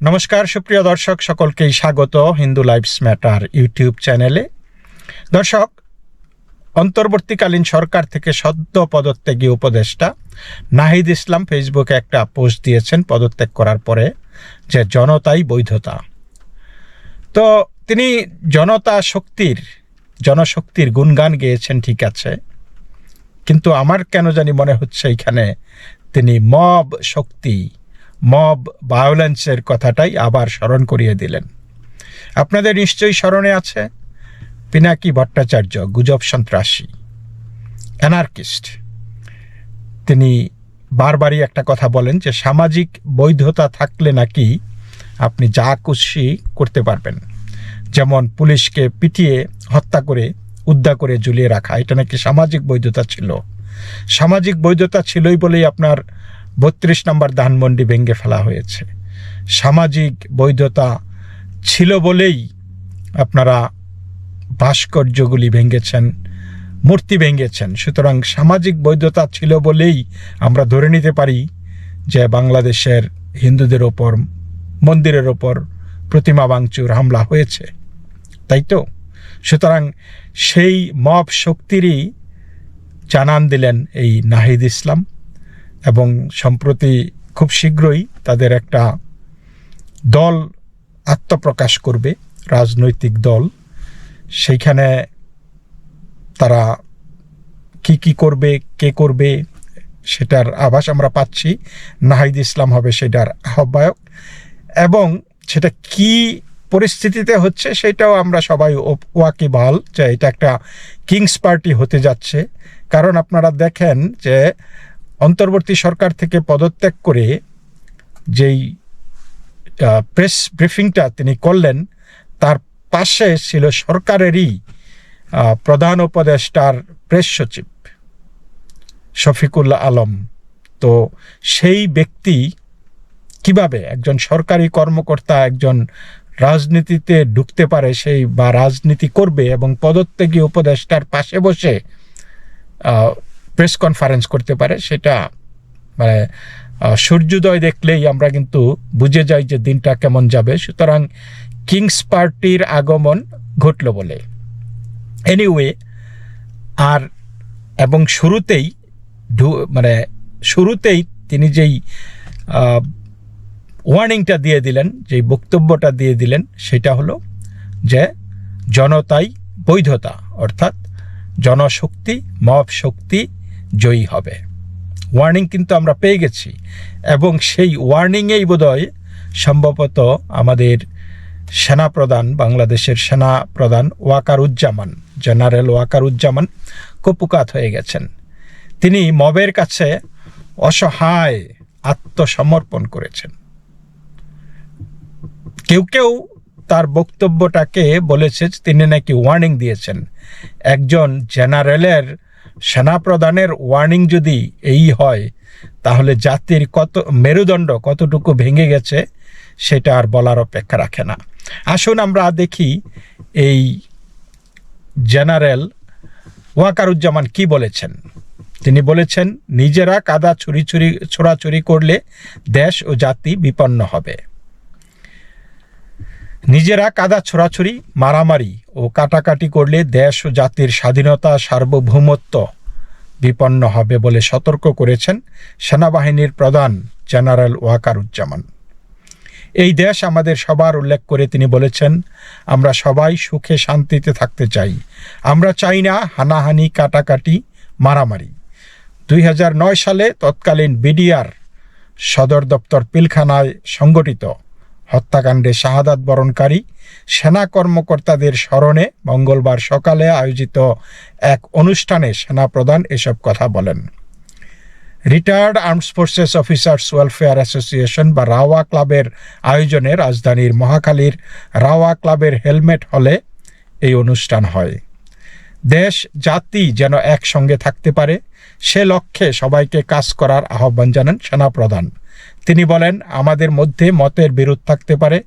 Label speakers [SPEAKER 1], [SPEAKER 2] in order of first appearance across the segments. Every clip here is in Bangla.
[SPEAKER 1] নমস্কার, সুপ্রিয় দর্শক, সকলকেই স্বাগত হিন্দু লাইভস ম্যাটার ইউটিউব চ্যানেলে। দর্শক, অন্তর্বর্তীকালীন সরকার থেকে সদ্য পদত্যাগী উপদেষ্টা নাহিদ ইসলাম ফেসবুকে একটা পোস্ট দিয়েছেন পদত্যাগ করার পরে যে জনতাই বৈধতা। তো তিনি জনতা শক্তির, জনশক্তির গুণগান গেয়েছেন, ঠিক আছে। কিন্তু আমার কেন জানি মনে হচ্ছে এখানে তিনি মব শক্তি। মব ভায়োলেন্সের কথাটাই আবার স্মরণ করিয়ে দিলেন। আপনাদের নিশ্চয়ই স্মরণে আছে পিনাকি ভট্টাচার্য, গুজব সন্ত্রাসী, অ্যানার্কিস্ট। তিনি বারবারই একটা কথা বলেন যে, সামাজিক বৈধতা থাকলে নাকি আপনি যা খুশি করতে পারবেন। যেমন পুলিশকে পিটিয়ে হত্যা করে, উদ্ধার করে ঝুলিয়ে রাখা, এটা নাকি সামাজিক বৈধতা ছিল। সামাজিক বৈধতা ছিলই বলেই আপনার বত্রিশ নম্বর ধানমন্ডি ভেঙে ফেলা হয়েছে। সামাজিক বৈধতা ছিল বলেই আপনারা ভাস্কর্যগুলি ভেঙেছেন, মূর্তি ভেঙেছেন। সুতরাং সামাজিক বৈধতা ছিল বলেই আমরা ধরে নিতে পারি যে বাংলাদেশের হিন্দুদের ওপর, মন্দিরের ওপর প্রতিমা ভাঙচুর, হামলা হয়েছে। তাই তো? সুতরাং সেই মব শক্তিরই জানান দিলেন এই নাহিদ ইসলাম। এবং সম্প্রতি খুব শীঘ্রই তাদের একটা দল আত্মপ্রকাশ করবে, রাজনৈতিক দল। সেইখানে তারা কি কি করবে, কে করবে, সেটার আভাস আমরা পাচ্ছি। নাহিদ ইসলাম হবে সেটার আহ্বায়ক এবং সেটা কি পরিস্থিতিতে হচ্ছে সেটাও আমরা সবাই ওয়াকিবহাল যে এটা একটা কিংস পার্টি হতে যাচ্ছে। কারণ আপনারা দেখেন যে অন্তর্বর্তী সরকার থেকে পদত্যাগ করে যেই প্রেস ব্রিফিংটা তিনি করলেন, তার পাশে ছিল সরকারেরই প্রধান উপদেষ্টার প্রেস সচিব শফিকুল্লা আলম। তো সেই ব্যক্তি কীভাবে একজন সরকারি কর্মকর্তা একজন রাজনীতিতে ঢুকতে পারে, সেই বা রাজনীতি করবে এবং পদত্যাগী উপদেষ্টার পাশে বসে প্রেস কনফারেন্স করতে পারে, সেটা মানে সূর্যোদয় দেখলেই আমরা কিন্তু বুঝে যাই যে দিনটা কেমন যাবে। সুতরাং কিংস পার্টির আগমন ঘটল বলে। এনিওয়ে আর এবং শুরুতেই মানে শুরুতেই তিনি যেই ওয়ার্নিংটা দিয়ে দিলেন, যেই বক্তব্যটা দিয়ে দিলেন, সেটা হলো যে জনতাই বৈধতা, অর্থাৎ জনশক্তি, মব শক্তি জয়ী হবে। ওয়ার্নিং কিন্তু আমরা পেয়ে গেছি। এবং সেই ওয়ার্নিংয়েই বোধহয় সম্ভবত আমাদের সেনাপ্রধান, বাংলাদেশের সেনা প্রধান ওয়াকারুজ্জামান, জেনারেল ওয়াকারুজ্জামান কপুকাত হয়ে গেছেন। তিনি মবের কাছে অসহায় আত্মসমর্পণ করেছেন। কেউ কেউ তার বক্তব্যটাকে বলেছে তিনি নাকি ওয়ার্নিং দিয়েছেন। একজন জেনারেলের সেনাপ্রধানের ওয়ার্নিং যদি এই হয়, তাহলে জাতির কত, মেরুদণ্ড কতটুকু ভেঙে গেছে, সেটা আর বলার অপেক্ষা রাখে না। আসুন আমরা দেখি এই জেনারেল ওয়াকারুজ্জামান কি বলেছেন। তিনি বলেছেন, নিজেরা কাদা ছুরি ছুরি ছোড়াছুরি করলে দেশ ও জাতি বিপন্ন হবে। নিজেরা কাদা ছোড়াছুরি মারামারি ও কাটাকাটি করলে দেশ ও জাতির স্বাধীনতা সার্বভৌমত্ব বিপন্ন হবে বলে সতর্ক করেছেন সেনাবাহিনীর প্রধান জেনারেল ওয়াকারুজ্জামান। এই দেশ আমাদের সবার উল্লেখ করে তিনি বলেছেন, আমরা সবাই সুখে শান্তিতে থাকতে চাই। আমরা চাই না হানাহানি, কাটাকাটি, মারামারি। দুই হাজার নয় সালে তৎকালীন বিডিআর সদর দপ্তর পিলখানায় সংগঠিত হত্যাকাণ্ডে শাহাদাত বরণকারী সেনা কর্মকর্তাদের স্মরণে মঙ্গলবার সকালে আয়োজিত এক অনুষ্ঠানে সেনাপ্রধান এসব কথা বলেন। Retired arms forces officers welfare association বা রাওয়া ক্লাবের আয়োজনে রাজধানীর মহাখালীর রাওয়া ক্লাবের হেলমেট হলে এই অনুষ্ঠান হয়। দেশ, জাতি যেন একসঙ্গে থাকতে পারে, সে লক্ষ্যে সবাইকে কাজ করার আহ্বান জানান সেনাপ্রধান। তিনি বলেন, আমাদের মধ্যে মতের বিরোধ থাকতে পারে,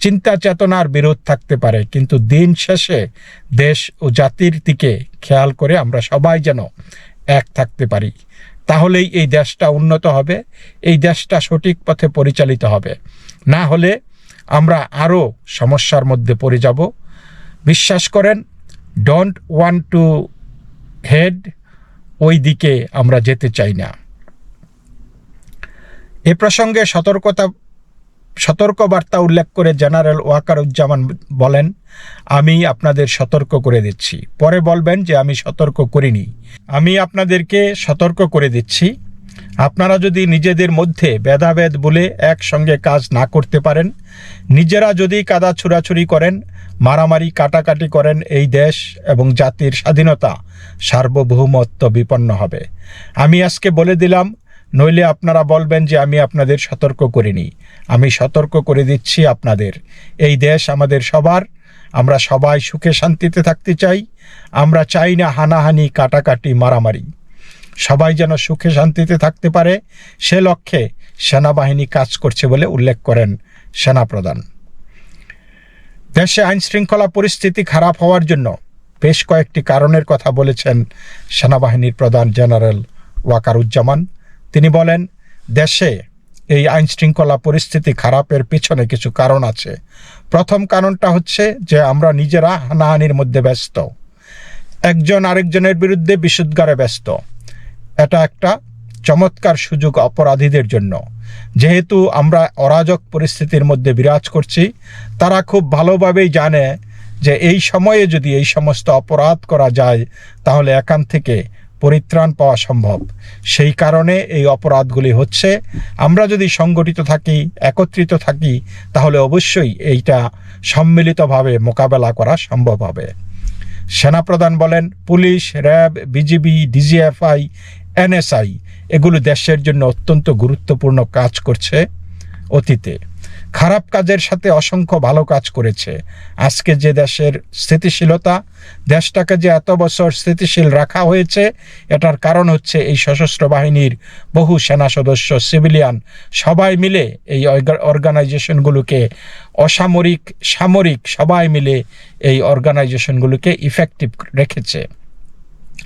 [SPEAKER 1] চিন্তা চেতনার বিরোধ থাকতে পারে, কিন্তু দিন শেষে দেশ ও জাতির দিকে খেয়াল করে আমরা সবাই যেন এক থাকতে পারি। তাহলেই এই দেশটা উন্নত হবে, এই দেশটা সঠিক পথে পরিচালিত হবে। না হলে আমরা আরও সমস্যার মধ্যে পড়ে যাব। বিশ্বাস করেন ডোন্ট ওয়ান্ট টু হেড ওই দিকে আমরা যেতে চাই না। এ প্রসঙ্গে সতর্কতা সতর্কবার্তা উল্লেখ করে জেনারেল ওয়াকারুজ্জামান বলেন, আমি আপনাদের সতর্ক করে দিচ্ছি। পরে বলবেন যে, আমি সতর্ক করিনি। আমি আপনাদেরকে সতর্ক করে দিচ্ছি। আপনারা যদি নিজেদের মধ্যে ভেদাভেদ বলে একসঙ্গে কাজ না করতে পারেন, নিজেরা যদি কাদা ছুড়াছুরি করেন, মারামারি কাটাকাটি করেন, এই দেশ এবং জাতির স্বাধীনতা সার্বভৌমত্ব বিপন্ন হবে। আমি আজকে বলে দিলাম নইলে আপনারা বলবেন যে আমি আপনাদের সতর্ক করিনি। আমি সতর্ক করে দিচ্ছি আপনাদের। এই দেশ আমাদের সবার। আমরা সবাই সুখে শান্তিতে থাকতে চাই। আমরা চাই না হানাহানি, কাটাকাটি, মারামারি। সবাই যেন সুখে শান্তিতে থাকতে পারে, সে লক্ষ্যে সেনাবাহিনী কাজ করছে বলে উল্লেখ করেন সেনাপ্রধান। দেশে আইন শৃঙ্খলা পরিস্থিতি খারাপ হওয়ার জন্য বেশ কয়েকটি কারণের কথা বলেছেন সেনাবাহিনীর প্রধান জেনারেল ওয়াকারুজ্জামান। তিনি বলেন, দেশে এই আইন শৃঙ্খলা পরিস্থিতি খারাপের পিছনে কিছু কারণ আছে। প্রথম কারণটা হচ্ছে যে আমরা নিজেরা হানাহানির মধ্যে ব্যস্ত। একজন আরেকজনের বিরুদ্ধে বিশুদ্ধারে ব্যস্ত। এটা একটা চমৎকার সুযোগ অপরাধীদের জন্য। যেহেতু আমরা অরাজক পরিস্থিতির মধ্যে বিরাজ করছি, তারা খুব ভালোভাবেই জানে যে এই সময়ে যদি এই সমস্ত অপরাধ করা যায়, তাহলে এখান থেকে পরিত্রাণ পাওয়া সম্ভব। সেই কারণে এই অপরাধগুলি হচ্ছে, আমরা যদি সংগঠিত থাকি, একত্রিত থাকি, তাহলে অবশ্যই এইটা সম্মিলিতভাবে মোকাবেলা করা সম্ভব হবে। সেনাপ্রধান বলেন, police, RAB, BGB, DGFI, NSI, এগুলো দেশের জন্য অত্যন্ত গুরুত্বপূর্ণ কাজ করছে অতীতে। খারাপ কাজের সাথে অসংখ্য ভালো কাজ করেছে। আজকে যে দেশের স্থিতিশীলতা, দেশটাকে যে এত বছর স্থিতিশীল রাখা হয়েছে, এটার কারণ হচ্ছে এই সশস্ত্র বাহিনীর বহু সেনা সদস্য, সিভিলিয়ান, সবাই মিলে এই অর্গানাইজেশনগুলোকে অসামরিক, সামরিক, সবাই মিলে এই অর্গানাইজেশনগুলোকে ইফেক্টিভ রেখেছে।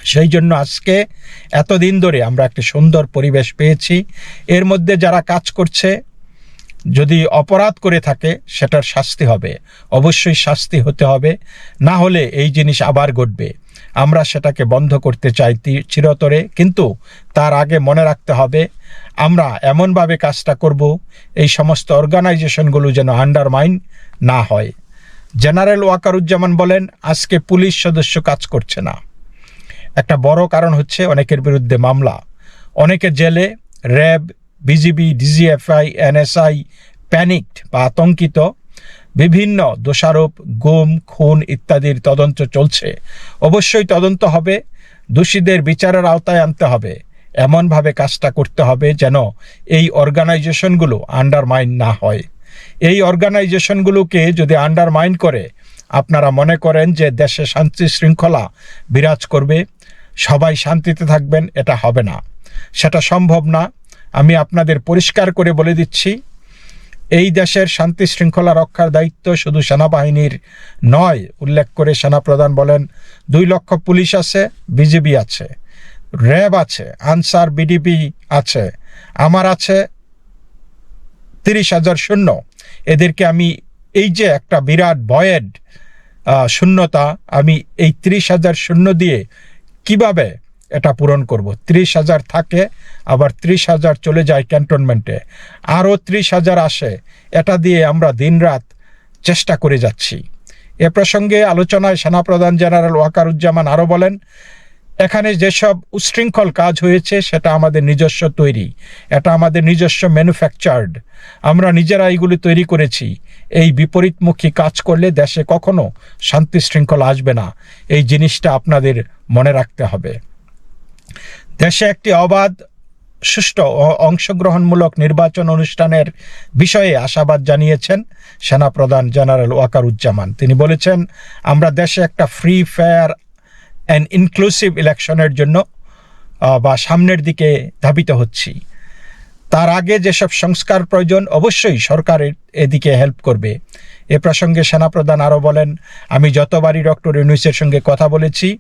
[SPEAKER 1] সেই জন্য আজকে, এতদিন ধরে আমরা একটি সুন্দর পরিবেশ পেয়েছি। এর মধ্যে যারা কাজ করছে যদি অপরাধ করে থাকে, সেটার শাস্তি হবে। অবশ্যই শাস্তি হতে হবে। না হলে এই জিনিস আবার ঘটবে। আমরা সেটাকে বন্ধ করতে চাই চিরতরে। কিন্তু তার আগে মনে রাখতে হবে, আমরা এমনভাবে কাজটা করব, এই সমস্ত অর্গানাইজেশনগুলো যেন আন্ডারমাইন না হয়। জেনারেল ওয়াকারুজ্জামান বলেন, আজকে পুলিশ সদস্য কাজ করছে না। একটা বড় কারণ হচ্ছে অনেকের বিরুদ্ধে মামলা। অনেকে জেলে, RAB BGB, DGFI, NSI panicked বা আতঙ্কিত, বিভিন্ন দোষারোপ, গুম, খুন ইত্যাদির তদন্ত চলছে। অবশ্যই তদন্ত হবে। দোষীদের বিচারের আওতায় আনতে হবে। এমনভাবে কাজটা করতে হবে যেন এই অর্গানাইজেশনগুলো আন্ডারমাইন না হয়। এই অর্গানাইজেশনগুলোকে যদি আন্ডারমাইন করে, আপনারা মনে করেন যে দেশে শান্তি শৃঙ্খলা বিরাজ করবে, সবাই শান্তিতে থাকবেন, এটা হবে না। সেটা সম্ভব না। আমি আপনাদের পরিষ্কার করে বলে দিচ্ছি, এই দেশের শান্তি শৃঙ্খলা রক্ষার দায়িত্ব শুধু সেনাবাহিনীর নয়, উল্লেখ করে সেনাপ্রধান বলেন, দুই লক্ষ পুলিশ আছে, বিজিবি আছে, র্যাব আছে, আনসার বিডিপি আছে, আমার আছে তিরিশ হাজার শূন্য। এদেরকে আমি এই যে একটা বিরাট ভয়েড শূন্যতা, আমি এই তিরিশ হাজার শূন্য দিয়ে কীভাবে এটা পূরণ করব? ত্রিশ হাজার থাকে আবার ত্রিশ হাজার চলে যায় ক্যান্টনমেন্টে। আরও ত্রিশ হাজার আসে। এটা দিয়ে আমরা দিনরাত চেষ্টা করে যাচ্ছি। এ প্রসঙ্গে আলোচনায় সেনাপ্রধান জেনারেল ওয়াকারুজ্জামান আরও বলেন, এখানে যেসব উশৃঙ্খল কাজ হয়েছে, সেটা আমাদের নিজস্ব তৈরি। এটা আমাদের নিজস্ব ম্যানুফ্যাকচার্ড। আমরা নিজেরা এইগুলি তৈরি করেছি। এই বিপরীতমুখী কাজ করলে দেশে কখনো শান্তি শৃঙ্খলা আসবে না। এই জিনিসটা আপনাদের মনে রাখতে হবে। দেশে একটি অবাধ সুষ্ঠু ও অংশগ্রহণমূলক নির্বাচন অনুষ্ঠানের বিষয়ে আশাবাদ জানিয়েছেন সেনাপ্রধান জেনারেল ওয়াকারুজ্জামান। তিনি বলেছেন, আমরা দেশে একটা ফ্রি, ফেয়ার অ্যান্ড ইনক্লুসিভ ইলেকশনের জন্য বা সামনের দিকে ধাবিত হচ্ছি। তার আগে যেসব সংস্কার প্রয়োজন, অবশ্যই সরকারের এদিকে হেল্প করবে। এ প্রসঙ্গে সেনাপ্রধান আরও বলেন, আমি যতবারই ডক্টর ইউনুসের সঙ্গে কথা বলেছি,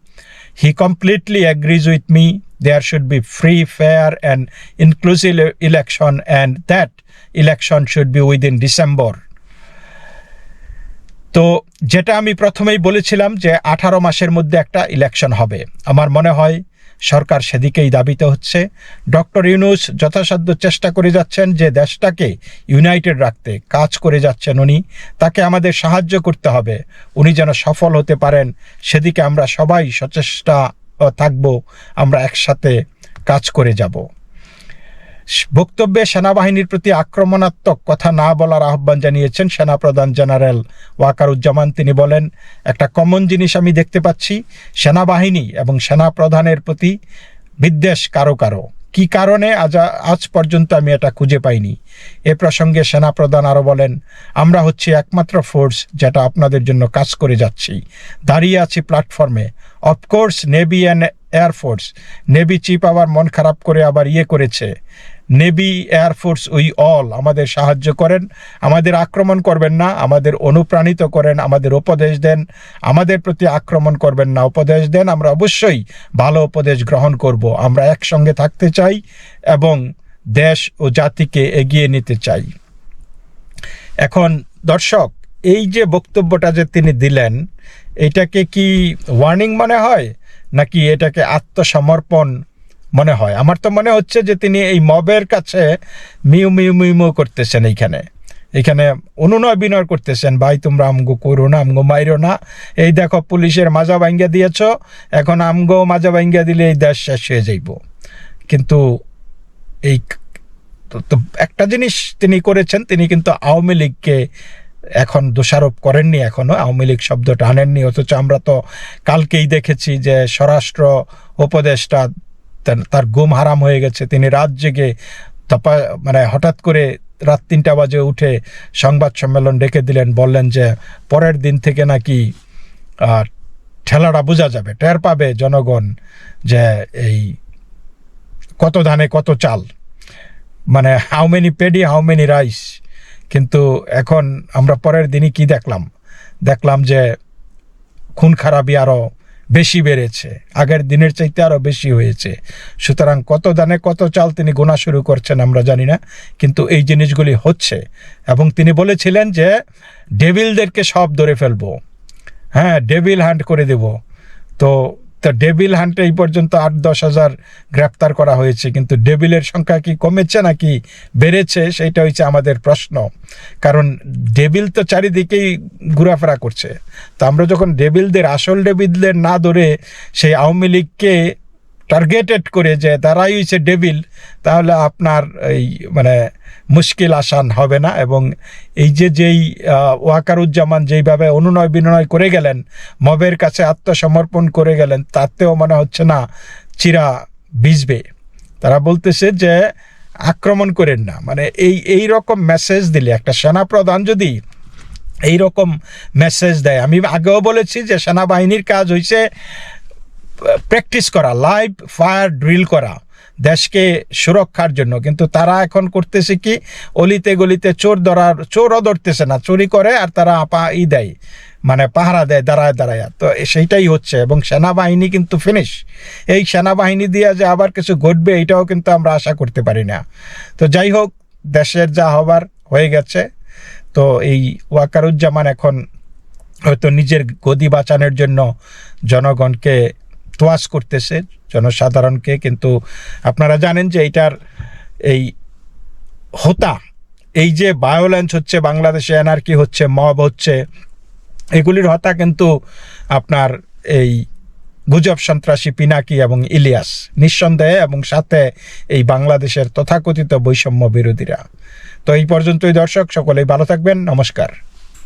[SPEAKER 1] he completely agrees with me there should be free fair and inclusive election and that election should be within December তো যেটা আমি প্রথমেই বলেছিলাম যে আঠারো মাসের মধ্যে একটা ইলেকশন হবে। আমার মনে হয় সরকার সেদিকেই দাবিতে হচ্ছে। ডক্টর ইউনুস যথাসাধ্য চেষ্টা করে যাচ্ছেন যে দেশটাকে ইউনাইটেড রাখতে, কাজ করে যাচ্ছেন উনি। তাকে আমাদের সাহায্য করতে হবে। উনি যেন সফল হতে পারেন, সেদিকে আমরা সবাই সচেষ্টা থাকব, আমরা একসাথে কাজ করে যাব। বক্তব্যে সেনাবাহিনীর প্রতি আক্রমণাত্মক কথা না বলার আহ্বান জানিয়েছেন সেনাপ্রধান জেনারেল ওয়াকারুজ্জামান। তিনি বলেন, একটা কমন জিনিস আমি দেখতে পাচ্ছি, সেনাবাহিনী এবং সেনাপ্রধানের প্রতি বিদ্বেষ কারও কারও। কি কারণে? আজ আজ পর্যন্ত আমি এটা খুঁজে পাইনি। এ প্রসঙ্গে সেনাপ্রধান আরও বলেন, আমরা হচ্ছে একমাত্র ফোর্স যেটা আপনাদের জন্য কাজ করে যাচ্ছি। দাঁড়িয়ে আছি প্ল্যাটফর্মে of course navy and air force navy chief আবার মন খারাপ করে আবার ইয়ে করেছে। নেভি এয়ারফোর্স উই অল আমাদের সাহায্য করেন। আমাদের আক্রমণ করবেন না, আমাদের অনুপ্রাণিত করেন, আমাদের উপদেশ দেন। আমাদের প্রতি আক্রমণ করবেন না, উপদেশ দেন। আমরা অবশ্যই ভালো উপদেশ গ্রহণ করব। আমরা একসঙ্গে থাকতে চাই এবং দেশ ও জাতিকে এগিয়ে নিতে চাই। এখন দর্শক এই যে বক্তব্যটা যে তিনি দিলেন, এটাকে কি ওয়ার্নিং মনে হয়? নাকি এটাকে আত্মসমর্পণ মনে হয়? আমার তো মনে হচ্ছে যে তিনি এই মবের কাছে মিউ মিউ মিউ মিউ করতেছেন এইখানে। এখানে অনুনয়, বিনয় করতেছেন। ভাই, তোমরা আমগো করো না, আমগো মাইরো না। এই দেখো, পুলিশের মাজা ভাঙ্গা দিয়েছ। এখন আমগো মাজা ভাঙ্গা দিলে এই দেশ শেষ হয়ে যাইব। কিন্তু এই তো একটা জিনিস তিনি করেছেন, তিনি কিন্তু আওয়ামী লীগকে এখন দোষারোপ করেননি এখনও, আওয়ামী লীগ শব্দটা আনেননি অথচ আমরা তো কালকেই দেখেছি যে স্বরাষ্ট্র উপদেষ্টা তার- গুম হারাম হয়ে গেছে। তিনি রাত জেগে তপা মানে হঠাৎ করে রাত তিনটা বাজে উঠে সংবাদ সম্মেলন ডেকে দিলেন, বললেন যে পরের দিন থেকে নাকি ঠেলাটা বোঝা যাবে, টের পাবে জনগণ যে এই কত ধানে কত চাল। মানে how many paddy how many rice কিন্তু এখন আমরা পরের দিনই কি দেখলাম? দেখলাম যে খুন খারাপই আরও বেশি বেড়েছে, আগের দিনের চাইতে আরও বেশি হয়েছে। সুতরাং কত দানে কত চাল তিনি গোনা শুরু করছেন আমরা জানি না, কিন্তু এই জিনিসগুলি হচ্ছে। এবং তিনি বলেছিলেন যে, ডেভিলদেরকে সব ধরে ফেলব। হ্যাঁ ডেভিল হান্ট করে দেব। তো তো ডেভিল হান্টে এই পর্যন্ত আট দশ হাজার গ্রেপ্তার করা হয়েছে, কিন্তু ডেবিলের সংখ্যা কি কমেছে নাকি বেড়েছে সেইটা হচ্ছে আমাদের প্রশ্ন। কারণ ডেবিল তো চারিদিকেই ঘোরাফেরা করছে। তো আমরা যখন ডেবিলদের আসল ডেবিলদের না ধরে সেই আওয়ামী লীগকে টার্গেটেড করে যে তারাই হয়েছে ডেভিল তাহলে আপনার এই মানে মুশকিল আসান হবে না। এবং এই যে যেই ওয়াকারুজ্জামান যেইভাবে অনুনয় বিনয় করে গেলেন, মবের কাছে আত্মসমর্পণ করে গেলেন, তাতেও মনে হচ্ছে না চিরা ভিজবে। তারা বলতেছে যে আক্রমণ করেন না। মানে এই এই রকম মেসেজ দিলে, একটা সেনাপ্রধান যদি এই রকম মেসেজ দেয়, আমি আগেও বলেছি যে সেনাবাহিনীর কাজ হয়েছে প্র্যাকটিস করা লাইভ ফায়ার ড্রিল করা, দেশকে সুরক্ষার জন্য। কিন্তু তারা এখন করতেছে কি, অলিতে গলিতে চোর ধরার, চোরও ধরতেছে না, চুরি করে আর তারা আপা ই দেয় মানে পাহারা দেয়, দাঁড়ায় দাঁড়ায়। তো সেইটাই হচ্ছে এবং সেনাবাহিনী কিন্তু ফিনিশ এই সেনাবাহিনী দিয়ে যে আবার কিছু ঘটবে, এটাও কিন্তু আমরা আশা করতে পারি না। তো যাই হোক, দেশের যা হবার হয়ে গেছে। তো এই ওয়াকারুজ্জামান এখন হয়তো নিজের গদি বাঁচানোর জন্য জনগণকে তোয়াজ করতেছে জনসাধারণকে, কিন্তু আপনারা জানেন যে এইটার এই হোতা এই যে ভায়োলেন্স হচ্ছে বাংলাদেশে এনার্কি হচ্ছে মব হচ্ছে, এগুলির হতা কিন্তু আপনার এই গুজব সন্ত্রাসী পিনাকি এবং ইলিয়াস নিঃসন্দেহে এবং সাথে এই বাংলাদেশের তথাকথিত বৈষম্য বিরোধীরা। তো এই পর্যন্তই দর্শক, সকলেই ভালো থাকবেন, নমস্কার।